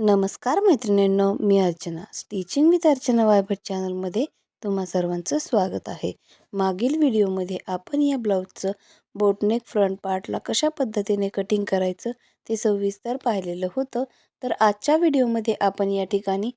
नमस्कार मैत्रिणींनो मी अर्चना. स्टिचिंग विथ अर्चना वायभट चॅनलमध्ये तुम्हा सर्वांचं स्वागत आहे. मागील व्हिडिओमध्ये आपण या ब्लाऊजचं बोटनेक फ्रंट पार्टला कशा पद्धतीने कटिंग करायचं ते सविस्तर पाहिलेलं होतं. तर आजच्या व्हिडिओमध्ये आपण या ठिकाणी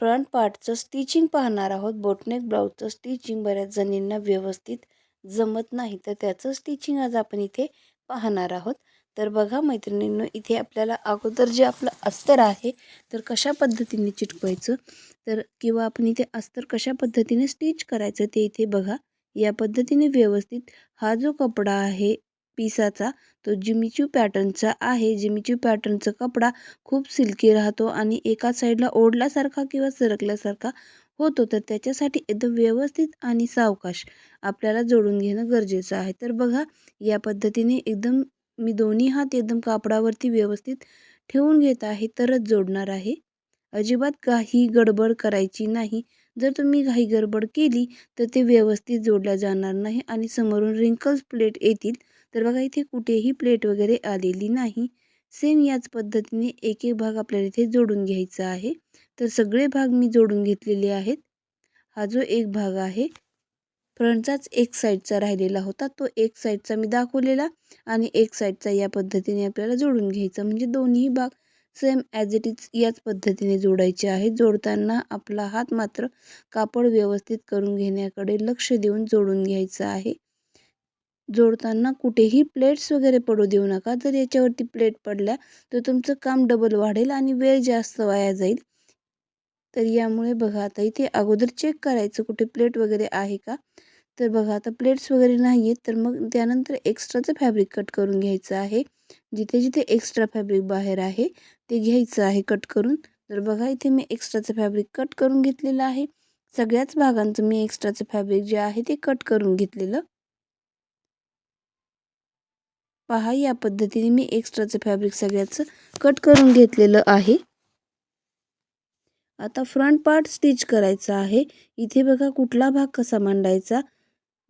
फ्रंट पार्टचं स्टिचिंग पाहणार आहोत. बोटनेक ब्लाऊजचं स्टिचिंग बऱ्याच जणींना व्यवस्थित जमत नाही तर त्याचं स्टिचिंग आज आपण इथे पाहणार आहोत. तर बघा मैत्रिणींनो इथे आपल्याला अगोदर जे आपलं अस्तर आहे तर कशा पद्धतीने चिटकवायचं? तर किंवा आपण इथे अस्तर कशा पद्धतीने स्टिच करायचं ते इथे बघा. या पद्धतीने व्यवस्थित हा जो कपडा आहे पिसाचा तो जिमिच्यू पॅटर्नचा आहे. जिमिच्यू पॅटर्नचा कपडा खूप सिल्की राहतो आणि एका साईडला ओढल्यासारखा किंवा सरकल्यासारखा होतो. तर त्याच्यासाठी एकदम व्यवस्थित आणि सावकाश. आपल्याला जोडून घेणं गरजेचं आहे. तर बघा या पद्धतीने एकदम मी दोन्ही हात एकदम कापडावरती व्यवस्थित ठेवून घेत आहे तरच जोडणार आहे. अजिबात काही गडबड करायची नाही. जर तुम्ही काही गडबड केली तर ते व्यवस्थित जोडल्या जाणार नाही आणि समोरून रिंकल्स प्लेट येतील. तर बघा इथे कुठेही प्लेट वगैरे आलेली नाही. सेम याच पद्धतीने एक एक भाग आपल्याला इथे जोडून घ्यायचा आहे. तर सगळे भाग मी जोडून घेतलेले आहेत. हा जो एक भाग आहे फ्रंटचाच एक साईडचा राहिलेला होता. तो एक साईडचा मी दाखवलेला आणि एक साईडचा या पद्धतीने आपल्याला जोडून घ्यायचा. म्हणजे दोन्ही भाग सेम ॲज इट इज याच पद्धतीने जोडायचे आहे जोडताना आपला हात मात्र कापड व्यवस्थित करून घेण्याकडे लक्ष देऊन जोडून घ्यायचं आहे. जोडताना कुठेही प्लेट्स वगैरे पडू देऊ नका. जर याच्यावरती प्लेट पडल्या तर तुमचं काम डबल वाढेल आणि वेळ जास्त वाया जाईल. तर यामुळे बघा आता इथे अगोदर चेक करायचं कुठे प्लेट वगैरे आहे का? तर बघा आता प्लेट्स वगैरे नाही आहेत तर मग त्यानंतर एक्स्ट्राचं फॅब्रिक कट करून घ्यायचं आहे. जिथे जिथे एक्स्ट्रा फॅब्रिक बाहेर आहे ते घ्यायचं आहे कट करून. तर बघा इथे मी एक्स्ट्राचं फॅब्रिक कट करून घेतलेलं आहे. सगळ्याच भागांचं मी एक्स्ट्राचं फॅब्रिक जे आहे ते कट करून घेतलेलं. पहा या पद्धतीने मी एक्स्ट्राचं फॅब्रिक सगळ्याचं कट करून घेतलेलं आहे. आता फ्रंट पार्ट स्टिच करायचा आहे. इथे बघा कुठला भाग कसा मांडायचा?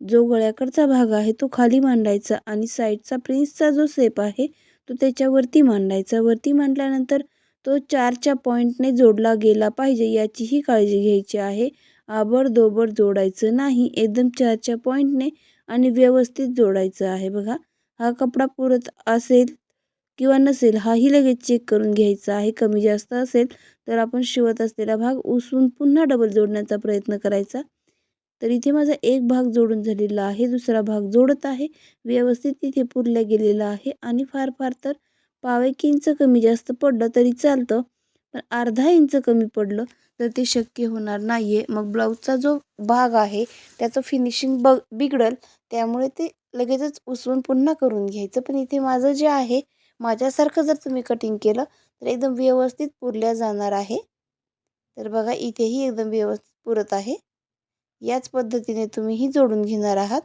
जो गळ्याकडचा भाग आहे तो खाली मांडायचा आणि साईडचा प्रिन्सचा जो सेप आहे तो त्याच्यावरती मांडायचा. वरती मांडल्यानंतर तो चारच्या पॉईंटने जोडला गेला पाहिजे याचीही काळजी घ्यायची आहे. आबडदोबड जोडायचं नाही एकदम चारच्या पॉईंटने आणि व्यवस्थित जोडायचं आहे. बघा हा कपडा पुरत असेल किंवा नसेल हाही लगेच चेक करून घ्यायचा आहे. कमी जास्त असेल तर आपण शिवत असलेला भाग उसून पुन्हा डबल जोडण्याचा प्रयत्न करायचा. तर इथे माझा एक भाग जोडून झालेला आहे दुसरा भाग जोडत आहे व्यवस्थित तिथे पुरला गेलेला आहे आणि फार फार तर पाव एक इंच कमी जास्त पडलं तरी चालतं. पण अर्धा इंच कमी पडलं तर ते शक्य होणार नाही आहे मग ब्लाऊजचा जो भाग आहे त्याचं फिनिशिंग ब बिघडल त्यामुळे ते लगेचच उसवून पुन्हा करून घ्यायचं. पण इथे माझं जे आहे माझ्यासारखं जर तुम्ही कटिंग केलं तर एकदम व्यवस्थित पुरल्या जाणार आहे. तर बघा इथेही एकदम व्यवस्थित पुरत आहे. याच पद्धतीने तुम्हीही जोडून घेणार आहात.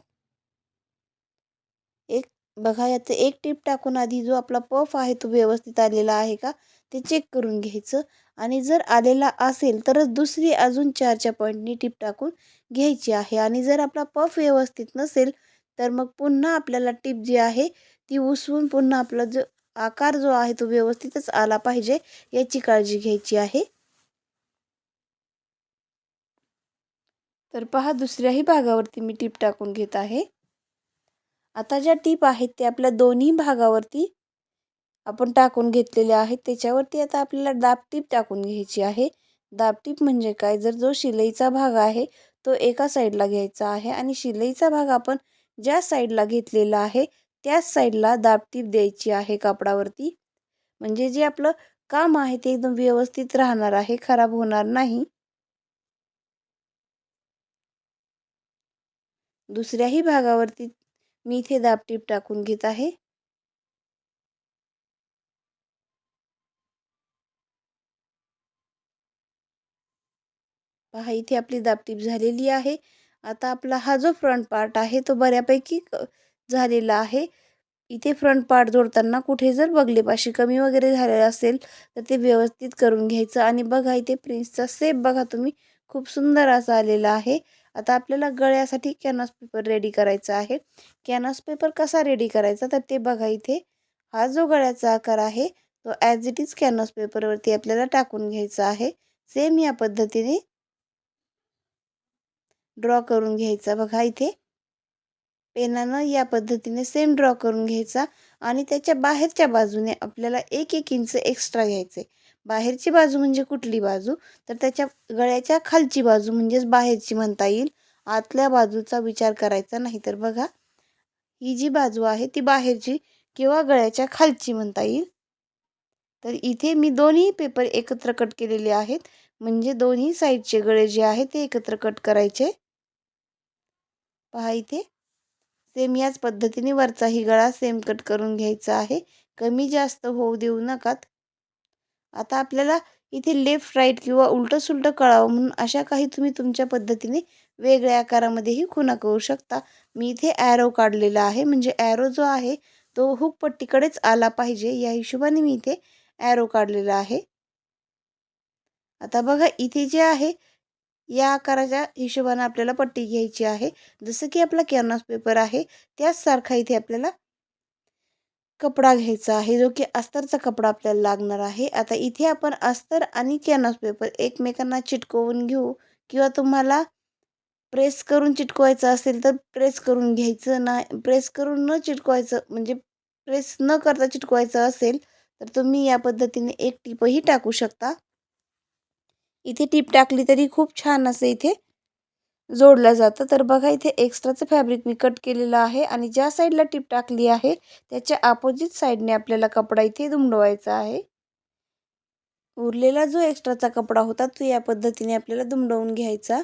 एक बघा याचं एक टीप टाकून आधी जो आपला पफ आहे तो व्यवस्थित आलेला आहे का? ते चेक करून घ्यायचं. आणि जर आलेला असेल तरच दुसरी अजून चारच्या पॉईंटनी टीप टाकून घ्यायची आहे. आणि जर आपला पफ व्यवस्थित नसेल तर मग पुन्हा आपल्याला टीप जी आहे ती उसवून पुन्हा आपला जो आकार जो आहे तो व्यवस्थितच आला पाहिजे याची काळजी घ्यायची आहे. तर पहा दुसऱ्याही भागावरती मी टीप टाकून घेत आहे. आता ज्या टीप आहेत त्या आपल्या दोन्ही भागावरती आपण टाकून घेतलेल्या आहेत. त्याच्यावरती आता आपल्याला दाब टीप टाकून घ्यायची आहे. दाब टीप म्हणजे काय? जर जो शिलाईचा भाग आहे तो एका साईडला घ्यायचा आहे आणि शिलाईचा भाग आपण ज्या साईडला घेतलेला आहे त्याच साईडला दाब टीप द्यायची आहे कापडावरती. म्हणजे जे आपलं काम आहे ते एकदम व्यवस्थित राहणार आहे खराब होणार नाही. दुसऱ्याही भागावरती मी इथे दाबटीप टाकून घेत आहे. पहा इथे आपली दाबटीप झालेली आहे. आता आपला हा जो फ्रंट पार्ट आहे तो बऱ्यापैकी झालेला आहे. इथे फ्रंट पार्ट जोडताना कुठे जर बगलेपाशी कमी वगैरे झालेलं असेल तर ते व्यवस्थित करून घ्यायचं. आणि बघा इथे प्रिन्सचा सेप बघा तुम्ही. खूप सुंदर असा आलेला आहे. आता आपल्याला गळ्यासाठी कॅनव्हास पेपर रेडी करायचा आहे. कॅनव्हास पेपर कसा रेडी करायचा? तर ते बघा इथे. हा जो गळ्याचा आकार आहे तो ॲज इट इज कॅनव्हास पेपरवरती आपल्याला टाकून घ्यायचा आहे. सेम या पद्धतीने ड्रॉ करून घ्यायचा. बघा इथे. पेनानं या पद्धतीने सेम ड्रॉ करून घ्यायचा आणि त्याच्या बाहेरच्या बाजूने आपल्याला एक एक इंच एक्स्ट्रा घ्यायचे बाहेरची बाजू म्हणजे कुठली बाजू? तर त्याच्या गळ्याच्या खालची बाजू म्हणजेच बाहेरची म्हणता येईल. आतल्या बाजूचा विचार करायचा नाही तर बघा. ही जी बाजू आहे ती बाहेरची किंवा गळ्याच्या खालची म्हणता येईल. तर इथे मी दोन्ही पेपर एकत्र कट केलेले आहेत. म्हणजे दोन्ही साईडचे गळे जे आहे ते एकत्र कट करायचे. पहा इथे. सेम याच पद्धतीने वरचाही गळा सेम कट करून घ्यायचा आहे. कमी जास्त होऊ देऊ नकात. आता आपल्याला इथे लेफ्ट राईट किंवा उलटं सुलटं कळावं म्हणून अशा काही तुम्ही तुमच्या पद्धतीने वेगळ्या आकारामध्येही खुणा करू शकता. मी इथे ॲरो काढलेला आहे. म्हणजे ॲरो जो आहे तो हुक पट्टीकडेच आला पाहिजे. या हिशोबाने मी इथे ॲरो काढलेला आहे. आता बघा इथे जे आहे या आकाराच्या हिशोबाने आपल्याला पट्टी घ्यायची आहे. जसं की आपला कॅनव्हास पेपर आहे त्याचसारखा इथे आपल्याला कपडा घ्यायचा आहे जो की अस्तरचा कपडा आपल्याला लागणार आहे. आता इथे आपण अस्तर आणि कॅनव्हास पेपर एकमेकांना चिटकवून घेऊ किंवा तुम्हाला प्रेस करून चिटकवायचं असेल तर प्रेस करून घ्यायचं ना प्रेस करून न चिटकवायचं म्हणजे प्रेस न करता चिटकवायचं असेल तर तुम्ही या पद्धतीने एक टिपही टाकू शकता. इथे टीप टाकली तरी खूप छान असं इथे जोडलं जातं. तर बघा इथे एक्स्ट्राचं फॅब्रिक मी कट केलेलं आहे आणि ज्या साईडला टिप टाकली आहे त्याच्या अपोजिट साईडने आपल्याला कपडा इथे दुमडवायचा आहे. उरलेला जो एक्स्ट्राचा कपडा होता तो या पद्धतीने आपल्याला दुमडवून घ्यायचा.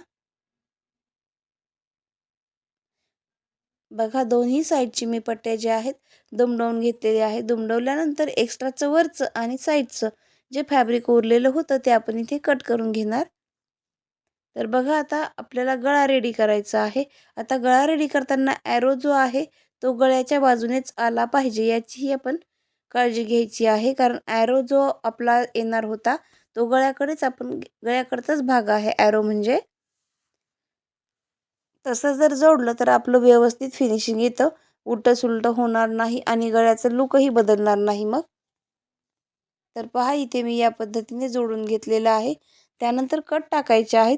बघा दोन्ही साईडची मी पट्ट्या ज्या आहेत दुमडवून घेतलेले आहे. दुमडवल्यानंतर एक्स्ट्राचं वरचं आणि साईडचं जे फॅब्रिक उरलेलं होतं ते आपण इथे कट करून घेणार. तर बघा आता आपल्याला गळा रेडी करायचा आहे. आता गळा रेडी करताना ॲरो जो आहे तो गळ्याच्या बाजूनेच आला पाहिजे. याचीही आपण काळजी घ्यायची आहे. कारण ॲरो जो आपला येणार होता तो गळ्याकडेच आपण गळ्याकडचाच भाग आहे. ॲरो म्हणजे तसं जर जोडलं तर आपलं व्यवस्थित फिनिशिंग येतं. उलटं सुलटं होणार नाही आणि गळ्याचं लुकही बदलणार नाही मग. तर पहा इथे मी या पद्धतीने जोडून घेतलेलं आहे. त्यानंतर कट टाकायचे आहेत.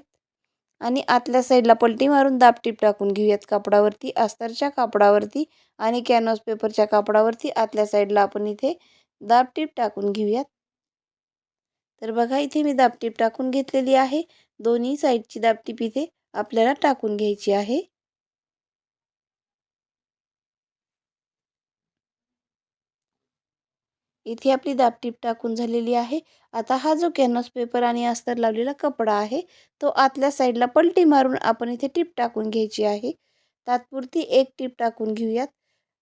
आणि आतल्या साईडला पलटी मारून दापटीप टाकून घेऊयात कापडावरती अस्तरच्या कापडावरती आणि कॅनव्हास पेपरच्या कापडावरती. आतल्या साईडला आपण इथे दापटीप टाकून घेऊयात. तर बघा इथे मी दापटीप टाकून घेतलेली आहे. दोन्ही साईडची दापटीप इथे आपल्याला टाकून घ्यायची आहे. इथे आपली दापटीप टाकून झालेली आहे. आता हा जो कॅनव्हास पेपर आणि अस्तर लावलेला कपडा आहे तो आतल्या साईडला पलटी मारून आपण इथे टीप टाकून घ्यायची आहे. तात्पुरती एक टीप टाकून घेऊयात.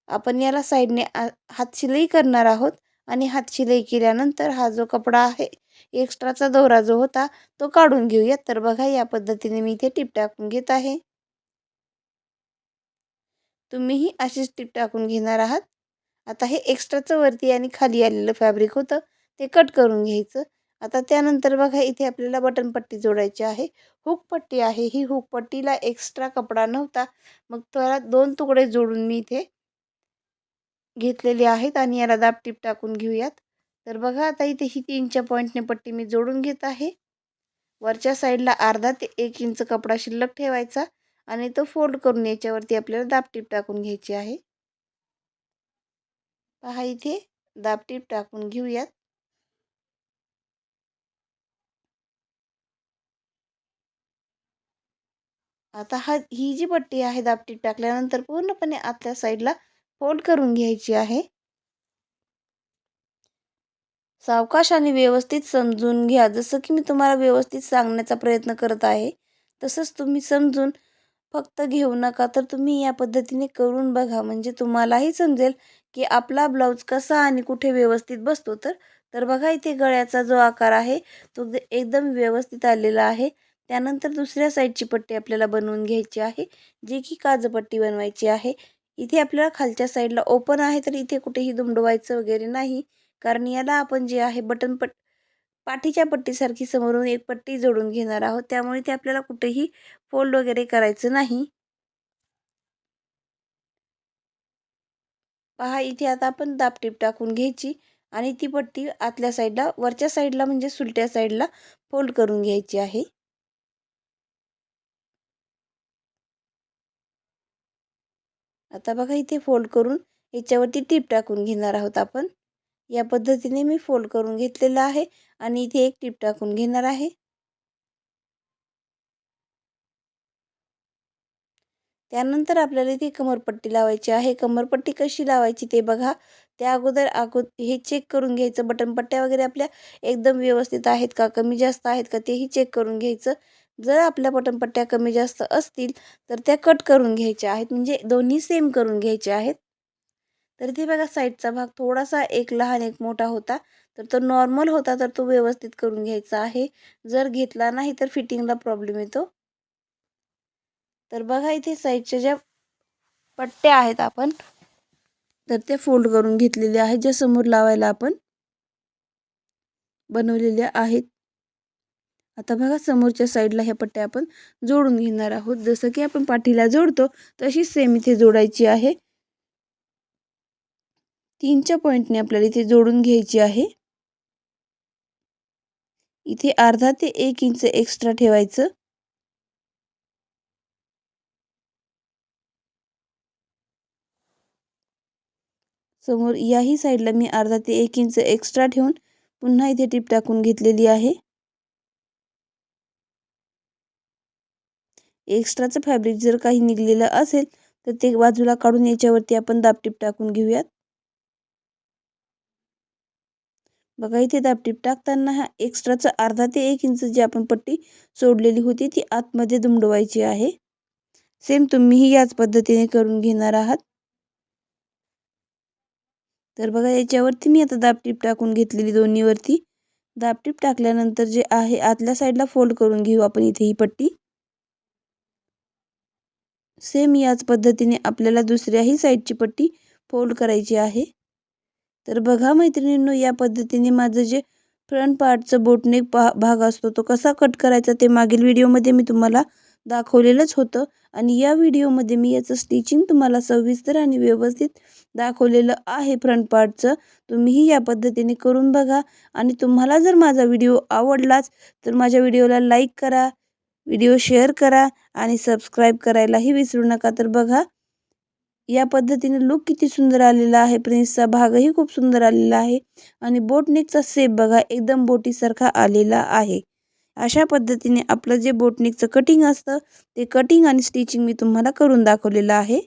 आपण याला साईडने हातशिलाई करणार आहोत आणि हातशिलाई केल्यानंतर हा जो कपडा आहे एक्स्ट्राचा दोरा जो होता तो काढून घेऊयात. तर बघा या पद्धतीने मी इथे टीप टाकून घेत आहे. तुम्हीही अशीच टीप टाकून घेणार आहात. आता हे एक्स्ट्राचं वरती आणि खाली आलेलं फॅब्रिक होतं ते कट करून घ्यायचं. आता त्यानंतर बघा इथे आपल्याला बटन पट्टी जोडायची आहे. हुक पट्टी आहे. ही हुक पट्टीला एक्स्ट्रा कपडा नव्हता. मग त्याला दोन तुकडे जोडून मी इथे घेतलेले आहेत आणि याला दापटीप टाकून घेऊयात. तर बघा आता इथे ही तीनच्या पॉईंटने पट्टी मी जोडून घेत आहे. वरच्या साईडला अर्धा ते एक इंच कपडा शिल्लक ठेवायचा आणि तो फोल्ड करून याच्यावरती आपल्याला दापटीप टाकून घ्यायची आहे. पहा इथे दाबटीप टाकून घेऊयात. आता हा ही जी पट्टी आहे दाबटीप टाकल्यानंतर पूर्णपणे आतल्या साईडला फोल्ड करून घ्यायची आहे. सावकाश आणि व्यवस्थित समजून घ्या. जसं की मी तुम्हाला व्यवस्थित सांगण्याचा प्रयत्न करत आहे तसंच तुम्ही समजून फक्त घेऊ नका. तर तुम्ही या पद्धतीने करून बघा. म्हणजे तुम्हालाही समजेल की आपला ब्लाऊज कसा आणि कुठे व्यवस्थित बसतो. तर तर बघा इथे गळ्याचा जो आकार आहे तो एकदम व्यवस्थित आलेला आहे. त्यानंतर दुसऱ्या साईडची पट्टी आपल्याला बनवून घ्यायची आहे जी की काजपट्टी बनवायची आहे. इथे आपल्याला खालच्या साईडला ओपन आहे तर इथे कुठेही दुमडवायचं वगैरे नाही. कारण याला आपण जे आहे बटन पट पाठीच्या पट्टीसारखी समोरून एक पट्टी जोडून घेणार आहोत. त्यामुळे ते आपल्याला कुठेही फोल्ड वगैरे करायचं नाही. पहा इथे आता आपण दापटीप टाकून घ्यायची आणि ती पट्टी आतल्या साईडला वरच्या साईडला म्हणजे सुलट्या साईडला फोल्ड करून घ्यायची आहे. आता बघा इथे फोल्ड करून याच्यावरती टीप टाकून घेणार आहोत आपण. या पद्धतीने मी फोल्ड करून घेतलेलं आहे आणि इथे एक टीप टाकून घेणार आहे. त्यानंतर आपल्याला इथे कमरपट्टी लावायची आहे. कमरपट्टी कशी लावायची ते बघा. त्या अगोदर अगो हे चेक करून घ्यायचं. बटनपट्ट्या वगैरे आपल्या एकदम व्यवस्थित आहेत का? कमी जास्त आहेत का? तेही चेक करून घ्यायचं. जर आपल्या बटनपट्ट्या कमी जास्त असतील तर त्या कट करून घ्यायच्या आहेत. म्हणजे दोन्ही सेम करून घ्यायच्या आहेत. तर ते बघा साईडचा भाग थोडासा एक लहान एक मोठा होता. तर तो नॉर्मल होता तर तो व्यवस्थित करून घ्यायचा आहे. जर घेतला नाही तर फिटिंगला प्रॉब्लेम येतो. तर बघा इथे साईडच्या ज्या पट्ट्या आहेत आपण तर ते फोल्ड करून घेतलेले आहेत ज्या समोर लावायला आपण बनवलेल्या आहेत. आता बघा समोरच्या साईडला ह्या पट्ट्या आपण जोडून घेणार आहोत. जसं की आपण पाठीला जोडतो तशीच सेम इथे जोडायची आहे. तीनच्या पॉईंटने आपल्याला इथे जोडून घ्यायची आहे. इथे अर्धा ते एक इंच एक्स्ट्रा ठेवायचं. समोर याही साईडला मी अर्धा ते एक इंच एक्स्ट्रा ठेवून पुन्हा इथे टीप टाकून घेतलेली आहे. एक्स्ट्राचं फॅब्रिक जर काही निघलेलं असेल तर ते बाजूला काढून याच्यावरती आपण दाबटीप टाकून घेऊयात. बघा इथे दाबटीप टाकताना हा एक्स्ट्राचा अर्धा ते एक इंच जी आपण पट्टी सोडलेली होती ती आतमध्ये दुमडवायची आहे. सेम तुम्हीही याच पद्धतीने करून घेणार आहात. तर बघा याच्यावरती मी आता दाबटीप टाकून घेतलेली दोन्हीवरती. दाबटीप टाकल्यानंतर जे आहे आतल्या साईडला फोल्ड करून घेऊ आपण इथे ही पट्टी. सेम याच पद्धतीने आपल्याला दुसऱ्याही साईडची पट्टी फोल्ड करायची आहे. तर बघा मैत्रिणींनो या पद्धतीने माझं जे फ्रंट पार्टचं बोटनेक पा भाग असतो तो कसा कट करायचा ते मागील व्हिडिओमध्ये मी तुम्हाला दाखवलेलंच होतं. आणि या व्हिडिओमध्ये मी याचं स्टिचिंग तुम्हाला सविस्तर आणि व्यवस्थित दाखवलेलं आहे फ्रंट पार्टचं तुम्हीही या पद्धतीने करून बघा. आणि तुम्हाला जर माझा व्हिडिओ आवडलाच तर माझ्या व्हिडिओला लाईक करा व्हिडिओ शेअर करा आणि सबस्क्राईब करायलाही विसरू नका तर बघा. या पद्धतीने लुक किती सुंदर आलेला आहे. प्रिन्सचा भागही खूप सुंदर आलेला आहे. आणि बोटनेकचा सेप बघा एकदम बोटीसारखा आलेला आहे. अशा पद्धतीने आपलं जे बोटनिकचं कटिंग असतं ते कटिंग आणि स्टिचिंग मी तुम्हाला करून दाखवलेलं आहे.